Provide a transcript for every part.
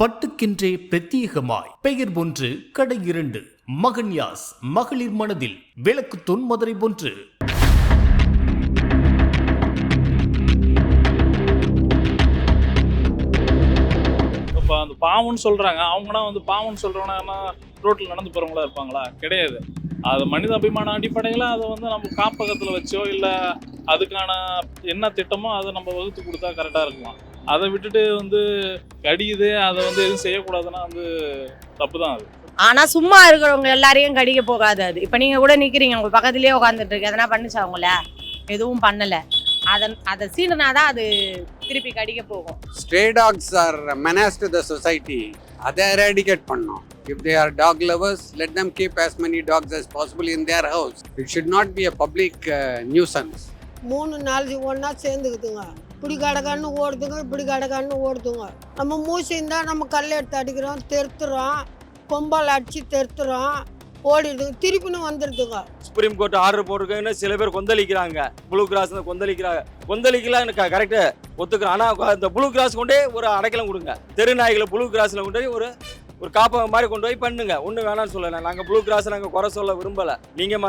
பட்டுக்கின்றே பிரத்யேகமாய். பெயர் ஒன்று கடை இரண்டு. மகன்யாஸ் மகளிர் மனதில் விளக்கு தொன்மதுரை ஒன்று. இப்போ அந்த பாவம்னு சொல்றாங்க. அவங்கன்னா வந்து பாவம்னு சொல்றவனா ரோட்டில் நடந்து போறவங்களா இருப்பாங்களா? கிடையாது. அது மனித அபிமான அடிப்படையில் அதை வந்து நம்ம காப்பகத்தில் வச்சோ இல்லை அதுக்கான என்ன திட்டமோ அதை நம்ம வகுத்து கொடுத்தா கரெக்டாக இருக்கலாம் அதை விட்டுட்டு வந்து கடியுது அதை வந்து எதுவும் செய்யக்கூடாதுன்னா வந்து தப்பு தான் அது. ஆனா சும்மா இருக்கிறவங்க எல்லாரையும் கடிக்க போகாது அது. இப்ப நீங்க கூட நிக்கிறீங்க உங்க பக்கத்துலயே உட்காந்துட்டு இருக்கு எதனா பண்ணுச்சா அவங்கள எதுவும் பண்ணல. அதன் அதை சீண்டுனாதான் அது திருப்பி கடிக்க போகும். Dogs are a menace to the society. அதை eradicate பண்ணோம் they are dog lovers let them keep as many dogs as possible in their house. It should not be a public uh, nuisance. மூணு நாலு ஒன்றா சேர்ந்துக்குதுங்க இப்படி கடகன்னு ஓடுதுங்க இப்படி கடகன்னு ஓடுதுங்க. நம்ம மூசிந்தா நம்ம கல் எடுத்து அடிக்கிறோம் தெருத்துறோம் கொம்பால் அடித்து தெருத்துறோம் ஓடிடுதுங்க திருப்பின்னு வந்துடுதுங்க. சுப்ரீம் கோர்ட் ஆர்டர் போட்டிருக்காங்கன்னு சில பேர் கொந்தளிக்கிறாங்க. Blue cross கொந்தளிக்கிறாங்க. கொந்தளிக்கலாம் எனக்கு கரெக்டாக ஒத்துக்கிறேன் ஆனால் இந்த ப்ளூ கிராஸ் கொண்டே ஒரு அடைக்கலம் கொடுங்க. தெரு நாய்களை ப்ளூ கிராஸில் கொண்டு போய் ஒரு ஒரு காப்பகம் மாதிரி கொண்டு போய் பண்ணுங்க. ஒன்றும் வேணாம்னு சொல்லலை. நாங்கள் ப்ளூ கிராஸ் நாங்கள் குறை சொல்ல விரும்பலை. நீங்கள்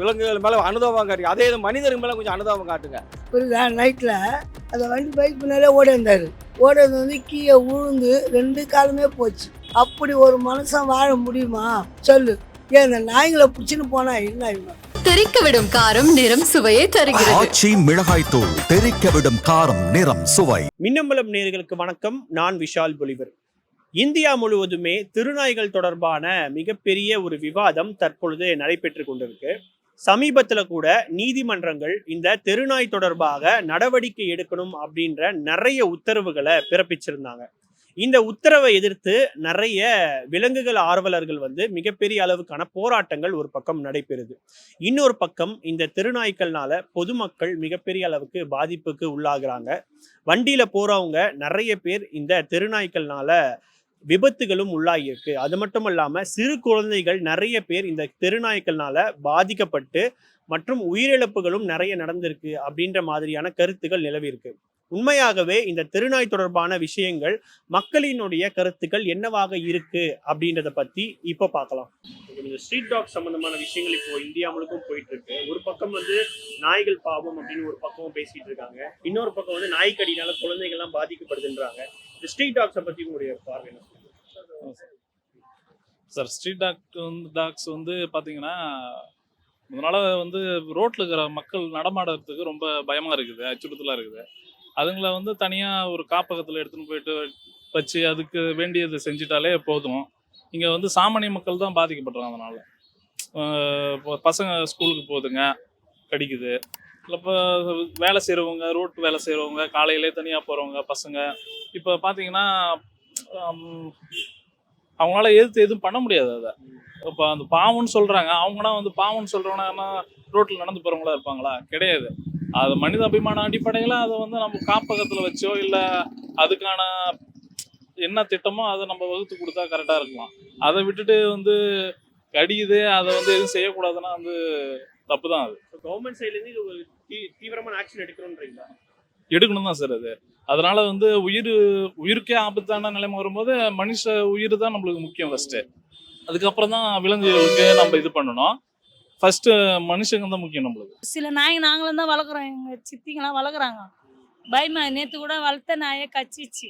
விலங்குகள் மேலே அனுதாபம் காட்டுங்க. அதே இது மனிதர்கள் மேலே கொஞ்சம் அனுதாபம் காட்டுங்க. புரியுதா நைட்டில் அந்த வண்டி பைக் பின்னாலே ஓடி வந்தார். ஓடுறது வந்து கீழே விழுந்து ரெண்டு காலுமே போச்சு. அப்படி ஒரு மனுஷன் வாழ முடியுமா? சொல்லு. ஏன் இந்த நாய்களை பிடிச்சின்னு போனா என்ன இவன்? தெறிக்க விடும் காரம் நிறம் சுவையை தருகிறது. ஆச்சி மிளகாய் தூள் தெறிக்க விடும் காரம் நிறம் சுவை. மின்னம்பலம் நேர்களுக்கு வணக்கம். நான் விஷால் பொலிவர். இந்தியா முழுவதுமே திருநாய்கள் தொடர்பான மிகப்பெரிய ஒரு விவாதம் தற்பொழுது நடைபெற்று கொண்டிருக்கு. சமீபத்தில் கூட நீதிமன்றங்கள் இந்த தெருநாய் தொடர்பாக நடவடிக்கை எடுக்கணும் அப்படின்ற நிறைய உத்தரவுகளை பிறப்பிச்சிருந்தாங்க. இந்த உத்தரவை எதிர்த்து நிறைய விலங்குகள் ஆர்வலர்கள் வந்து மிகப்பெரிய அளவுக்கான போராட்டங்கள் ஒரு பக்கம் நடைபெறுது. இன்னொரு பக்கம் இந்த திருநாய்க்கள்னால பொதுமக்கள் மிகப்பெரிய அளவுக்கு பாதிப்புக்கு உள்ளாகிறாங்க. வண்டியில போறவங்க நிறைய பேர் இந்த திருநாய்க்கள்னால விபத்துகளும் உள்ளாகியிருக்கு அது மட்டும் இல்லாமல் சிறு குழந்தைகள் நிறைய பேர் இந்த தெருநாய்க்கள்னால பாதிக்கப்பட்டு மற்றும் உயிரிழப்புகளும் நிறைய நடந்திருக்கு அப்படின்ற மாதிரியான கருத்துக்கள் நிலவிருக்கு உண்மையாகவே இந்த தெருநாய் தொடர்பான விஷயங்கள் மக்களினுடைய கருத்துக்கள் என்னவாக இருக்கு அப்படின்றத பத்தி இப்போ பார்க்கலாம். இந்த ஸ்ட்ரீட் டாக் சம்பந்தமான விஷயங்கள் இப்போ இந்தியா முழுக்கும் போயிட்டு இருக்கு ஒரு பக்கம் வந்து நாய்கள் பாவம் அப்படின்னு ஒரு பக்கம் பேசிட்டு இருக்காங்க இன்னொரு பக்கம் வந்து நாய்க்கடினால குழந்தைகள்லாம் பாதிக்கப்படுதுன்றாங்க. இந்த ஸ்ட்ரீட் டாக்ஸை பற்றி உங்களுடைய பார்வை சார் ஸ்ட்ரீட் டாக் வந்து டாக்ஸ் வந்து பார்த்தீங்கன்னா முதனால வந்து ரோட்டில் இருக்கிற மக்கள் நடமாடுறதுக்கு ரொம்ப பயமாக இருக்குது அச்சுறுத்தலாக இருக்குது. அதுங்களை வந்து தனியாக ஒரு காப்பகத்தில் எடுத்துன்னு போயிட்டு வச்சு அதுக்கு வேண்டியதை செஞ்சுட்டாலே போதும். இங்கே வந்து சாமானிய மக்கள் தான் பாதிக்கப்படுறாங்க அதனால் இப்போ பசங்க ஸ்கூலுக்கு போகுதுங்க கடிக்குது. இல்லை இப்போ வேலை செய்கிறவங்க ரோட்டு வேலை செய்கிறவங்க காலையிலே தனியாக போகிறவங்க பசங்க இப்போ பார்த்தீங்கன்னா அவங்களால எதிர்த்து எதுவும் பண்ண முடியாது அதை. இப்போ அந்த பாவம்னு சொல்கிறாங்க அவங்கன்னா வந்து பாவம்னு சொல்கிறவனா ரோட்டில் நடந்து போகிறவங்களா இருப்பாங்களா? கிடையாது. அது மனித அபிமான அடிப்படையில் அதை வந்து நம்ம காப்பகத்தில் வச்சோ இல்லை அதுக்கான என்ன திட்டமோ அதை நம்ம வகுத்து கொடுத்தா கரெக்டாக இருக்கலாம். அதை விட்டுட்டு வந்து கடியுது அதை வந்து எதுவும் செய்யக்கூடாதுன்னா வந்து தப்பு தான் அது கவர்மெண்ட் சைட்ல இருந்து இது ஒரு தீ- தீவிரமான ஆக்ஷன் எடுக்கணும்ன்றீங்களா? எடுக்கணும் தான் சார் அது. அதனால வந்து உயிர் உயிருக்கே ஆபத்தான நிலைமை வரும்போது மனுஷ உயிர் தான் நம்மளுக்கு முக்கியம் ஃபஸ்ட்டு அதுக்கப்புறம் தான் விலங்குகளுக்கு நம்ம இது பண்ணணும். ஃபர்ஸ்ட் மனுஷங்க தான் முக்கியம் நம்மளுக்கு. சில நாய் நாங்களும் தான் வளர்க்குறோம். எங்கள் சித்திங்கெல்லாம் வளர்க்குறாங்க. பயமா நேற்று கூட வளர்த்த நாயை கச்சிச்சு.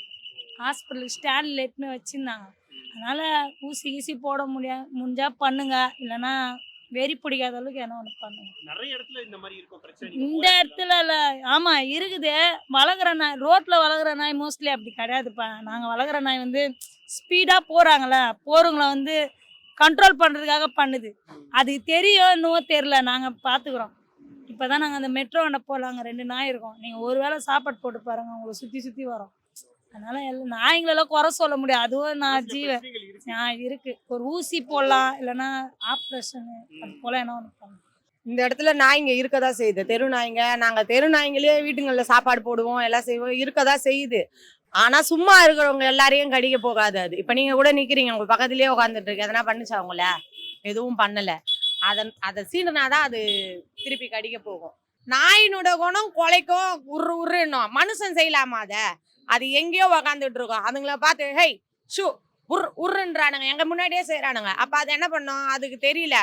ஹாஸ்பிட்டல் ஸ்டாண்டில் எட்டுன்னு வச்சுருந்தாங்க. அதனால் ஊசி கீசி போட முடியாது முடிஞ்சா பண்ணுங்க. இல்லைன்னா வெறி பிடிக்காத அளவுக்கு என்ன ஒன்று பண்ணுங்க. நிறைய இடத்துல இந்த மாதிரி இருக்கும் பிரச்சனை. இந்த இடத்துல இல்லை. ஆமாம் இருக்குது. வளர்க்குற நாய் ரோட்டில் வளர்க்குற நாய் மோஸ்ட்லி அப்படி கிடையாதுப்பா. நாங்கள் வளர்க்குற நாய் வந்து ஸ்பீடாக போகிறாங்கள போகிறவங்கள வந்து கண்ட்ரோல் பண்ணுறதுக்காக பண்ணுது. அது தெரியும் இன்னும் தெரில நாங்கள் பார்த்துக்குறோம் இப்போ தான் நாங்கள் அந்த மெட்ரோ வண்ட போகலாங்க ரெண்டு நாய் இருக்கோம். நீங்கள் ஒரு வேளை சாப்பாடு போட்டு பாருங்க. உங்களை சுற்றி சுற்றி வரும். அதனால எல்லாம் நாய்ங்களெல்லாம் குறை சொல்ல முடியாது. அதுவும் நான் ஜீவன் ஆ இருக்கு. ஒரு ஊசி போடலாம் இல்லைன்னா ஆப்ரேஷனு அது போல என்ன ஒன்று இந்த இடத்துல நாய்ங்க இருக்கதா செய்யுது. தெரு நாய்ங்க நாங்க தெரு நாய்ங்களே வீட்டுங்கள்ல சாப்பாடு போடுவோம் எல்லாம் செய்வோம் இருக்கதா செய்யுது. ஆனா சும்மா இருக்கிறவங்க எல்லாரையும் கடிக்க போகாது அது. இப்ப நீங்க கூட நிக்கிறீங்க உங்க பக்கத்துலயே உட்காந்துட்டு இருக்கு எதனா பண்ணுச்சா அவங்கள எதுவும் பண்ணல. அதன் அதை சீண்டுனாதான் அது திருப்பி கடிக்க போகும். நாயினோட குணம் கொலைக்கும் உரு உருன்னும். மனுஷன் செய்யலாமா அத? அது எங்கேயோ உக்காந்துட்டு இருக்கோம் அதுங்கள பார்த்து ஹேய் ஷூ உர் உருன்றானுங்க எங்க முன்னாடியே செய்யறானுங்க அப்ப அது என்ன பண்ணும்? அதுக்கு தெரியல.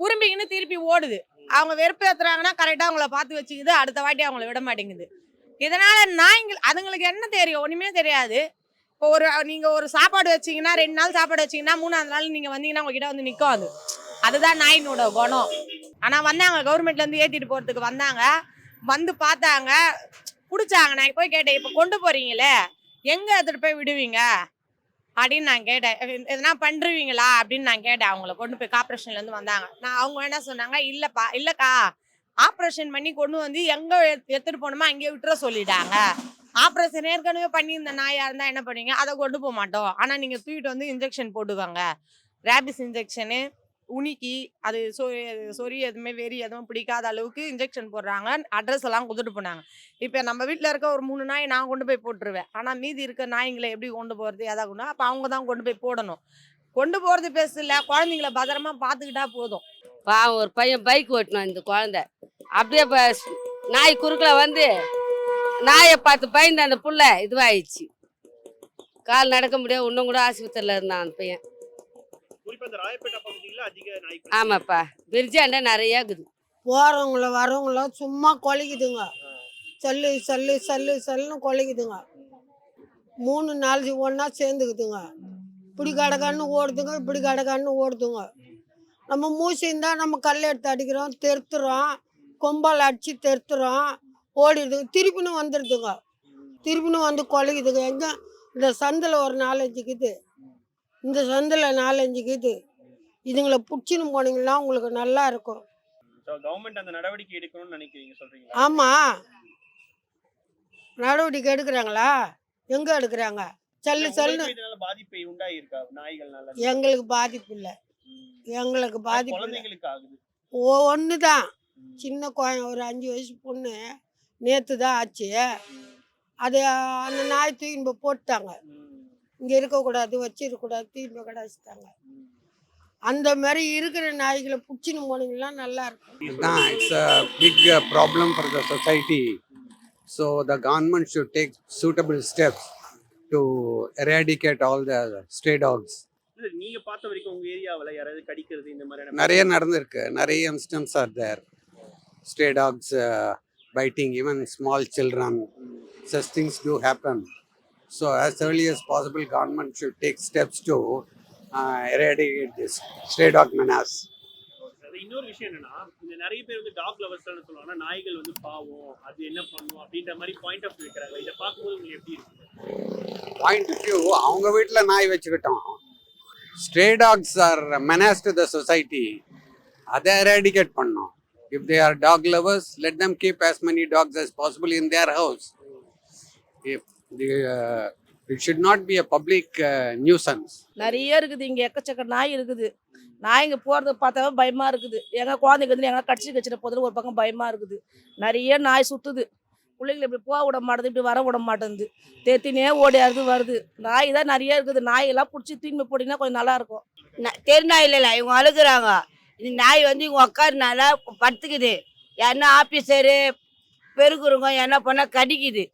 உரும்பிக்கின்னு திருப்பி ஓடுது. அவங்க வெறுப்பு ஏத்துறாங்கன்னா கரெக்டா அவங்கள பார்த்து வச்சுக்குது. அடுத்த வாட்டி அவங்கள விட மாட்டேங்குது. இதனால நாய்ங்கள் அதுங்களுக்கு என்ன தெரியும்? ஒண்ணுமே தெரியாது. இப்போ ஒரு நீங்க ஒரு சாப்பாடு வச்சீங்கன்னா ரெண்டு நாள் சாப்பாடு வச்சீங்கன்னா மூணாவது நாள் நீங்க வந்தீங்கன்னா உங்ககிட்ட வந்து நிற்கும் அது. அதுதான் நாயினோட குணம். ஆனா வந்தாங்க கவர்மெண்ட்ல இருந்து ஏத்திட்டு போறதுக்கு வந்தாங்க. வந்து பார்த்தாங்க. பிடிச்சாங்க. நான் போய் கேட்டேன் இப்போ கொண்டு போறீங்களே எங்க எடுத்துட்டு போய் விடுவீங்க? அப்படின்னு நான் கேட்டேன். எதனா பண்றுவீங்களா அப்படின்னு நான் கேட்டேன். அவங்கள கொண்டு போய் கார்பரேஷன்ல இருந்து வந்தாங்க. நான் அவங்க என்ன சொன்னாங்க? இல்லப்பா இல்லக்கா. ஆப்ரேஷன் பண்ணி கொண்டு வந்து எங்க எடுத்துகிட்டு எடுத்துட்டு போகணுமோ அங்கேயே விட்டுற சொல்லிட்டாங்க. ஆப்ரேஷன் ஏற்கனவே பண்ணியிருந்த நாயா இருந்தா என்ன பண்ணுவீங்க? அதை கொண்டு போக மாட்டோம். ஆனா நீங்க தூக்கிட்டு வந்து இன்ஜெக்ஷன் போட்டுக்கோங்க. ரேபிஸ் இன்ஜெக்ஷனு உனிக்கி அது சொறி சொறி எதுவுமே வெறி எதுவும் பிடிக்காத அளவுக்கு இன்ஜெக்ஷன் போடுறாங்க. அட்ரஸ் எல்லாம் கொடுத்துட்டு போனாங்க. இப்போ நம்ம வீட்டில் இருக்க ஒரு மூணு நாய் நான் கொண்டு போய் போட்டுருவேன். ஆனால் மீதி இருக்க நாய்ங்களை எப்படி கொண்டு போகிறது எதாகணும் அப்போ அவங்க தான் கொண்டு போய் போடணும். கொண்டு போகிறது பெருசு இல்லை. குழந்தைங்கள பத்திரமா பார்த்துக்கிட்டா போதும். பாவம் ஒரு பையன் பைக் ஓட்டினான் இந்த குழந்தை. அப்படியே ப- நாய் குறுக்கில் வந்து நாயை பார்த்து பயந்து அந்த புள்ள இதுவாயிடுச்சு. கால் நடக்க முடியாது. இன்னும் கூட ஆஸ்பத்திரியில் இருந்தான் அந்த பையன். ஆமாப்பா. பிரிட்ஜாண்ட நிறைய இருக்குது. போகிறவங்கள வரவங்கள சும்மா கொலைக்குதுங்க. சல்லு சல்லு சல்லு சல்லுன்னு கொலைக்குதுங்க. மூணு நாலு ஒன்றா சேர்ந்துக்குதுங்க. இப்படி கடகன்னு ஓடுதுங்க இப்படி கடகன்னு ஓடுதுங்க. நம்ம மூச்சு இருந்தால் நம்ம கல் எடுத்து அடிக்கிறோம் தெருத்துறோம் கொம்பால் அடித்து தெருத்துறோம் ஓடிடுதுங்க. திருப்பின்னு வந்துடுதுங்க. திருப்பின்னு வந்து கொலைக்குதுங்க. எங்கே? இந்த சந்தில் ஒரு நாலஞ்சு இருக்குது. இந்த சந்தில் நாலஞ்சு இருக்குது இதுங்களை பிடிச்சின்னு போனீங்கன்னா உங்களுக்கு நல்லா இருக்கும். கவர்மெண்ட் அந்த நடவடிக்கை எடுக்கணும்னு நினைக்கிறீங்க சொல்றீங்களா? ஆமாம் நடவடிக்கை எடுக்கிறாங்களா? எங்கே எடுக்கிறாங்க? சல்லு சல்லு பாதிப்பு உண்டாயிருக்கா? நாய்கள்னால? எங்களுக்கு பாதிப்பு இல்லை. எங்களுக்கு பாதிப்பு ஒன்று தான் சின்ன குழந்தை ஒரு அஞ்சு வயசு பொண்ணு நேற்று தான் ஆச்சு அது அந்த நாய் தூக்கின்னு போட்டாங்க இங்கே இருக்கக்கூடாது வச்சிருக்கக்கூடாது போய் கடாச்சிட்டாங்க அந்த மாதிரி இருக்கிற நாய்களை பிடிச்சின்னு போனீங்கன்னா நல்லா இருக்கும். A big uh, problem for the society. So the government should take suitable steps to eradicate all the stray dogs. இல்ல நீங்க பார்த்த வரைக்கும் உங்க ஏரியாவுல யாராவது கடிக்கிறது இந்த மாதிரியான நிறைய நடந்திருக்கு. நிறைய instances are there stray dogs biting even small children. Such things do happen. So as early as possible government should take steps to uh, eradicate this. Stray dog menace. இன்னொரு விஷயம் என்னன்னா இந்த நிறைய பேர் வந்து டாக் லவர்ஸ் சொல்லுவாங்க. நாய்கள் வந்து பாவம் அது என்ன பண்ணும் அப்படின்ற மாதிரி பாயிண்ட் ஆஃப் வைக்கிறாங்க. இதை பார்க்கும்போது உங்களுக்கு எப்படி இருக்கு? பாயிண்ட் ஆஃப் வியூ அவங்க வீட்டில் நாய் வச்சுக்கிட்டோம். Stray dogs are menace to the society அதை எராடிகேட் பண்ணோம். If they are dog lovers let them keep as many dogs as possible in their house. Should not be a public uh, nuisance. நிறைய இருக்குது இங்கே எக்கச்சக்க நாய் இருக்குது. நாய்ங்க போகிறத பார்த்தாவே பயமாக இருக்குது. எங்கள் குழந்தைங்க வந்து எங்கன்னா கடிச்சு கடிச்சிட போதில் ஒரு பக்கம் பயமாக இருக்குது. நிறைய நாய் சுற்றுது பிள்ளைங்களை இப்படி போக விட மாட்டேது இப்படி வர விட மாட்டேங்குது தேத்தினே ஓடியாருது வருது. நாய் தான் நிறைய இருக்குது. நாயெல்லாம் பிடிச்சி தூக்கி போட்டிங்கன்னா கொஞ்சம் நல்லா இருக்கும். தெரு நாய் இல்லை இவங்க அழுகுறாங்க. இந்த நாய் வந்து இவங்க உட்காருனால படுத்துக்குது. யாருன்னா ஆஃபீஸரு பெருக்குறவங்க என்ன பண்ணால் கடிக்குது.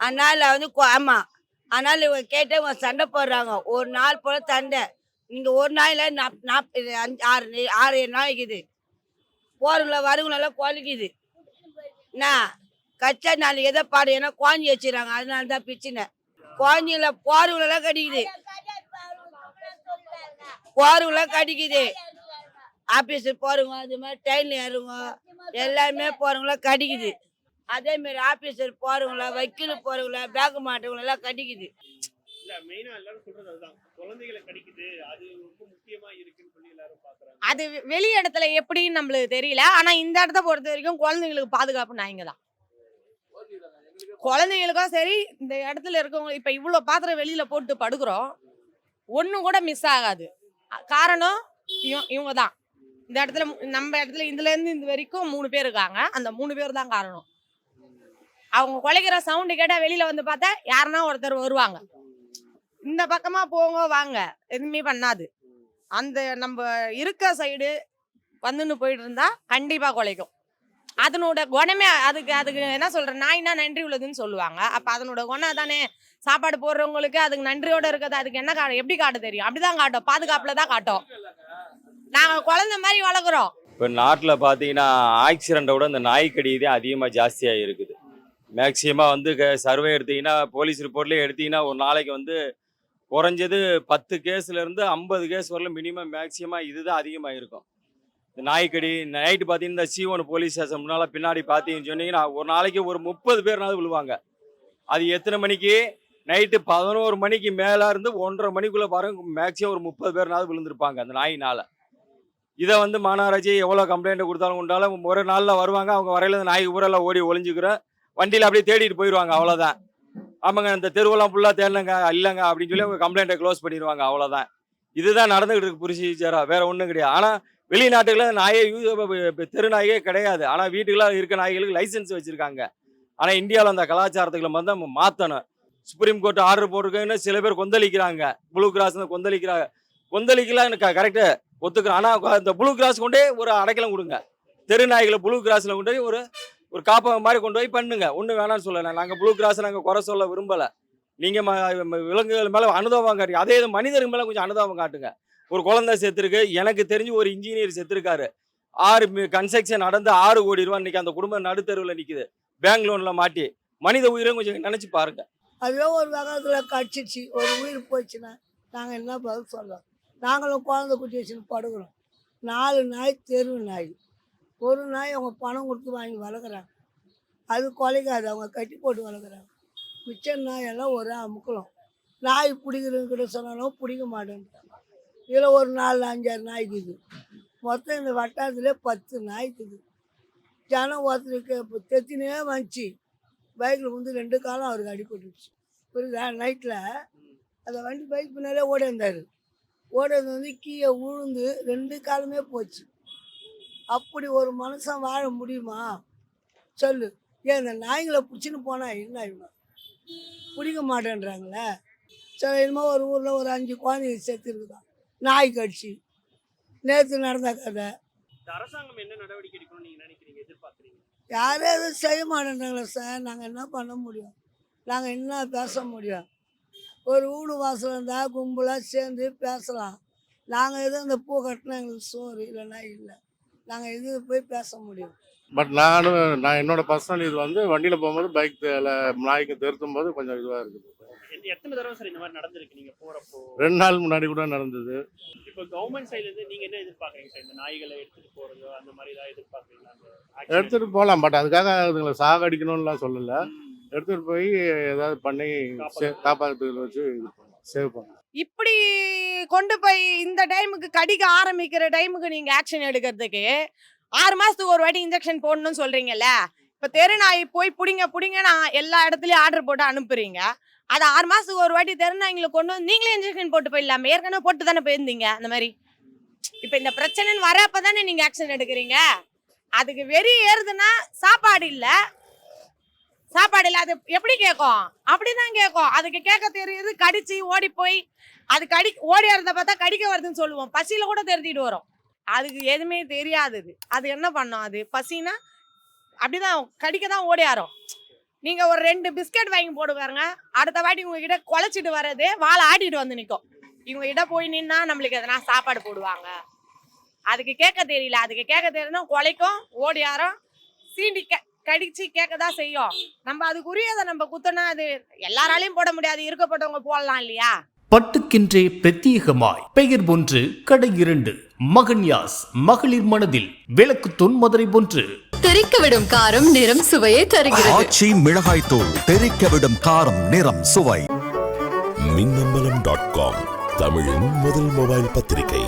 அதனால் வந்து ஆமாம் அதனால் இவங்க கேட்டு இவங்க சண்டை போடுறாங்க. ஒரு நாள் போல் சண்டை. நீங்கள் ஒரு நாளில் நாப் நாற்பது அஞ்சு ஆறு ஆறு ஏழு இருக்குது. போகிறவங்கள வரவங்களெல்லாம் குலைக்குது என்ன? கச்சா நாளைக்கு எதை பாடு ஏன்னா குழந்தை வச்சுறாங்க அதனால தான் பிரச்சனை. குழந்தைங்கள போகிறவங்களெல்லாம் கடிக்குது. போறவங்களாம் கடிக்குது. ஆஃபீஸுக்கு போகிறவங்க அது மாதிரி ட்ரெயினில் ஏறுவோம் எல்லாருமே போகிறவங்களாம் கடிக்குது. அதே மாதிரி ஆபீஸர் போறவங்கள வக்கீல் போறவங்கள பேங்க் மாட்டவங்கள எல்லாம் கடிக்குது இல்ல மெயினா எல்லாரும் சொல்றது அதுதான். குழந்தைகளை கடிக்குது அது ரொம்ப முக்கியமா இருக்குன்னு சொல்லி எல்லாரும் பாக்குறாங்க. அது வெ- வெளி இடத்துல எப்படின்னு நம்மளுக்கு தெரியல. ஆனா இந்த இடத்த பொறுத்த வரைக்கும் குழந்தைங்களுக்கு பாதுகாப்பு நாய்ங்க தான் குழந்தைங்களுக்கும் சரி இந்த இடத்துல இருக்கவங்க இப்ப இவ்வளவு பாத்திரம் வெளியில போட்டு படுக்கிறோம். ஒண்ணும் கூட மிஸ் ஆகாது. காரணம் இவ- இவங்க தான் இந்த இடத்துல நம்ம இடத்துல இதுல இருந்து இந்த வரைக்கும் மூணு பேர் இருக்காங்க. அந்த மூணு பேர் தான் காரணம். அவங்க குலைக்கிற சவுண்டு கேட்டால் வெளியில் வந்து பார்த்தா யாருன்னா ஒருத்தர் வருவாங்க. இந்த பக்கமாக போங்க வாங்க. எதுவுமே பண்ணாது. அந்த நம்ம இருக்க சைடு வந்துன்னு போயிட்டு இருந்தா கண்டிப்பா குலைக்கும். அதனோட குணமே அதுக்கு அதுக்கு என்ன சொல்ற நாய்னா நன்றி உள்ளதுன்னு சொல்லுவாங்க. அப்ப அதனோட குணம் தானே சாப்பாடு போடுறவங்களுக்கு அதுக்கு நன்றியோட இருக்கிறது அதுக்கு என்ன கா எப்படி காட்ட தெரியும்? அப்படிதான் காட்டும். பாதுகாப்புல தான் காட்டும். நாங்க குழந்தை மாதிரி வளர்க்குறோம். இப்போ நாட்டில் பார்த்தீங்கன்னா ஆக்சிடெண்ட்டை விட இந்த நாய்க்கடி தான் அதிகமாக ஜாஸ்தியாக இருக்குது. மேக்சிமம் வந்து சர்வே எடுத்தீங்கன்னா போலீஸ் ரிப்போர்ட்லேயே எடுத்தீங்கன்னா ஒரு நாளைக்கு வந்து குறைஞ்சது பத்து கேஸ்லேருந்து ஐம்பது கேஸ் வரலும் மினிமம் மேக்சிமம் இதுதான் அதிகமாக இருக்கும் இந்த நாய்க்கடி நைட்டு பார்த்தீங்கன்னா இந்த சீவன் போலீஸ் ஸ்டேஷன் முன்னால் பின்னாடி பார்த்தீங்கன்னு சொன்னீங்கன்னா ஒரு நாளைக்கு ஒரு முப்பது பேர்னாவது விழுவாங்க. அது எத்தனை மணிக்கு? நைட்டு பதினோரு மணிக்கு மேலே இருந்து ஒன்றரை மணிக்குள்ளே பாருங்க மேக்சிமம் ஒரு முப்பது பேர்னாவது விழுந்திருப்பாங்க அந்த நாயினால். இதை வந்து மாநகராட்சி எவ்வளோ கம்ப்ளைண்ட் கொடுத்தாலும் கொண்டாலும் ஒரு நாளில் வருவாங்க அவங்க வரையில இந்த நாய்க்கு ஊரெல்லாம் ஓடி ஒளிஞ்சுக்கிறோம் வண்டியில் அப்படியே தேடிட்டு போயிடுவாங்க அவ்வளோதான் ஆமாங்க இந்த தெருவெல்லாம் ஃபுல்லாக தேடலங்க இல்லைங்க அப்படின்னு சொல்லி அவங்க கம்ப்ளைண்ட்டை க்ளோஸ் பண்ணிடுவாங்க அவ்வளோதான் இதுதான் நடந்துகிட்டு இருக்கு ப்ரொசீஜராக வேற ஒன்றும் கிடையாது. ஆனால் வெளிநாட்டுகளில் நாயே யூஸ் தெரு நாயே கிடையாது. ஆனால் வீட்டுக்குலாம் இருக்க நாய்களுக்கு லைசன்ஸ் வச்சுருக்காங்க. ஆனால் இந்தியாவில் அந்த கலாச்சாரத்துக்களை வந்து நம்ம மாற்றணும் சுப்ரீம் கோர்ட் ஆர்டர் போட்டிருக்கேன்னு சில பேர் கொந்தளிக்கிறாங்க. Blue cross கொந்தளிக்கிறாங்க. கொந்தளிக்கலாம் எனக்கு கரெக்டாக ஒத்துக்கிறேன் ஆனால் இந்த ப்ளூ கிராஸ் கொண்டே ஒரு அடைக்கலம் கொடுங்க. தெரு நாய்களை ப்ளூ கிராஸில் கொண்டே ஒரு ஒரு காப்பகம் மாதிரி கொண்டு போய் பண்ணுங்க. ஒன்றும் வேணாம்னு சொல்லலை. நாங்கள் ப்ளூ கிராஸை நாங்கள் குறை சொல்ல விரும்பலை. நீங்கள் விலங்குகள் மேலே அனுதாபம் காட்டுங்க அதே இது மனிதர்கள் மேலே கொஞ்சம் அனுதாபம் காட்டுங்க. ஒரு குழந்தை செத்துருக்கு. எனக்கு தெரிஞ்சு ஒரு இன்ஜினியர் செத்துருக்காரு. ஆறு கன்ஸ்ட்ரக்ஷன் நடந்து ஆறு கோடி ரூபா இன்னைக்கு அந்த குடும்பம் நடுத்தருவில் நிற்குது பேங்க் லோனில் மாட்டி. மனித உயிரை கொஞ்சம் நினச்சி பாருங்க. அதுவே ஒரு வகத்தில் கடிச்சிச்சு ஒரு உயிர் போச்சுன்னா நாங்கள் என்ன பதில் சொல்லலாம்? நாங்களும் குழந்தை குட்டி வச்சுன்னு படுகிறோம் நாலு நாய் தெரு நாய். ஒரு நாய் அவங்க பணம் கொடுத்து வாங்கி வளர்க்குறாங்க. அது கொலைக்காது அவங்க கட்டி போட்டு வளர்க்குறாங்க. மிச்ச நாய் எல்லாம் அமுக்கலாம் நாய் பிடிக்கிறவங்கிட்ட சொன்னாலும் பிடிக்க மாட்டேன்றாங்க. இதில் ஒரு நாலு அஞ்சாறு நாய் இது மொத்தம் இந்த வட்டாரத்தில் பத்து நாய்க்குது ஜனம் ஒருத்தருக்கு இப்போ தெத்தினே வந்துச்சு. பைக்கில் வந்து ரெண்டு காலம் அவருக்கு அடிபட்டுருச்சு. புரியுதா நைட்டில் அந்த வண்டி பைக் பின்னாலே ஓடி வந்தார் ஓடி வந்து கீழே விழுந்து ரெண்டு காலமே போச்சு. அப்படி ஒரு மனுஷன் வாழ முடியுமா? சொல்லு. ஏன் இந்த நாய்களை பிடிச்சின்னு போனால் என்ன ஆயிடும் பிடிக்க மாட்டேன்றாங்களே. சரி என்னமோ ஒரு ஊரில் ஒரு அஞ்சு குழந்தைங்க செத்து இருக்குதான் நாய் கடிச்சு. நேற்று நடந்த கதை. அரசாங்கம் என்ன நடவடிக்கை எடுக்கணும்னு நினைக்கிறீங்க? எதிர்பார்க்குறீங்க? யாரும் எதுவும் செய்ய மாட்டேன்றாங்களே சார். நாங்கள் என்ன பண்ண முடியும்? நாங்கள் என்ன பேச முடியும்? ஒரு வீடு வாசல் இருந்தால் கும்பலாக சேர்ந்து பேசலாம். நாங்கள் எதுவும் இந்த பூ கட்டினா எங்களுக்கு சோறு இல்லைன்னா இல்லை. நாங்கள் எது போய் பேச முடியும். பட் நானும் நான் என்னோட பர்சனல் இது வந்து வண்டியில் போகும்போது பைக் நாய்க்கு திருத்தும் போது கொஞ்சம் இதுவாக இருக்குது. எத்த- எத்தனை தடவை சார் இந்த மாதிரி நடந்திருக்கு நீங்க போறப்போ? ரெண்டு நாள் முன்னாடி கூட நடந்தது. இப்போ கவர்மெண்ட் சைடுல இருந்து நீங்க என்ன எதிர்பார்க்குறீங்க சார் இந்த நாய்களை எடுத்துட்டு போறதோ அந்த மாதிரி ஏதாவது எதிர்பார்க்குறீங்களா? எடுத்துகிட்டு போகலாம் பட் அதுக்காக அதுங்களை சாகடிக்கணும்லாம் சொல்லலை. எடுத்துகிட்டு போய் ஏதாவது பண்ணி காப்பாத்துறதுக்கு வச்சு இது சேவ் பண்ணலாம் இப்படி கொண்டு போய் இந்த டைமுக்கு கடிக்க ஆரம்பிக்கிற டைமுக்கு நீங்க ஆக்ஷன் எடுக்கிறதுக்கு ஆறு மாசத்துக்கு ஒரு வாட்டி இன்ஜெக்ஷன் போடணும்னு சொல்றீங்கல்ல? இப்ப தெருநாய் போய் புடிங்க புடிங்க நான் எல்லா இடத்துலயும் ஆர்டர் போட்டு அனுப்புறீங்க. அது ஆறு மாசத்துக்கு ஒரு வாட்டி தெரு கொண்டு வந்து நீங்களே இன்ஜெக்ஷன் போட்டு போயிடலாமே. ஏற்கனவே போட்டு தானே போயிருந்தீங்க அந்த மாதிரி. இப்ப இந்த பிரச்சனைன்னு வரப்ப தானே நீங்க ஆக்ஷன் எடுக்கிறீங்க. அதுக்கு வெறி ஏறுதுன்னா சாப்பாடு இல்லை. சாப்பாடு இல்ல அது எப்படி கேட்கும் அப்படிதான் கேட்கும் அதுக்கு கேட்க தெரியுது கடிச்சு ஓடி போய் அது கடி ஓடி இருந்த பார்த்தா கடிக்க வருதுன்னு சொல்லுவோம். பசியில கூட தெரிஞ்சிட்டு வரும். அதுக்கு எதுவுமே தெரியாது அது அது என்ன பண்ணும் அது? பசினா அப்படிதான் கடிக்க தான் ஓடி ஆரும் நீங்க ஒரு ரெண்டு பிஸ்கட் வாங்கி போடு பாருங்க. அடுத்த வாட்டி உங்ககிட்ட குலைச்சிட்டு வர்றது வாழை ஆட்டிட்டு வந்து நிற்கும் இவங்க கிட்ட போய் நின்னா நம்மளுக்கு எதனா சாப்பாடு போடுவாங்க. அதுக்கு கேட்க தெரியல. அதுக்கு கேட்க தெரியலனா குலைக்கும் ஓடி ஆறும் சீண்டிக்க கடிச்சு கேட்க தான் செய்யும். நம்ம அதுக்குரியதை நம்ம குத்தனா அது எல்லாராலையும் போட முடியாது. இருக்கப்பட்டவங்க போடலாம் இல்லையா? பட்டுக்கென்றே பிரத்யேகமாய். பெயர் ஒன்று கடை இரண்டு. மகன்யாஸ் மகளிர் மனதில் விளக்கு தொன்மதுரை போன்று. தெறிக்க விடும் காரம் நிறம் சுவையை தருகிறது. ஆச்சி மிளகாய் தூள் தெறிக்க விடும் காரம் நிறம் சுவை. மின்னம்பலம் டாட் காம் தமிழின் முதல் மொபைல் பத்திரிகை.